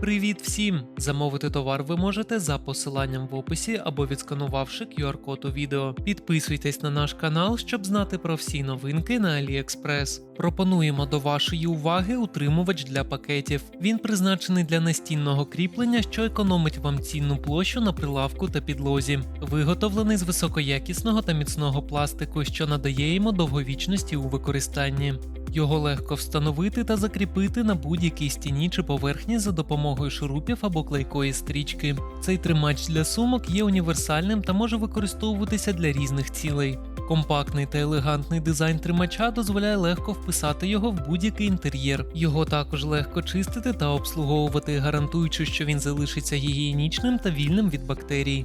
Привіт всім! Замовити товар ви можете за посиланням в описі або відсканувавши QR-код у відео. Підписуйтесь на наш канал, щоб знати про всі новинки на AliExpress. Пропонуємо до вашої уваги утримувач для пакетів. Він призначений для настінного кріплення, що економить вам цінну площу на прилавку та підлозі. Виготовлений з високоякісного та міцного пластику, що надає йому довговічності у використанні. Його легко встановити та закріпити на будь-якій стіні чи поверхні за допомогою шурупів або клейкої стрічки. Цей тримач для сумок є універсальним та може використовуватися для різних цілей. Компактний та елегантний дизайн тримача дозволяє легко вписати його в будь-який інтер'єр. Його також легко чистити та обслуговувати, гарантуючи, що він залишиться гігієнічним та вільним від бактерій.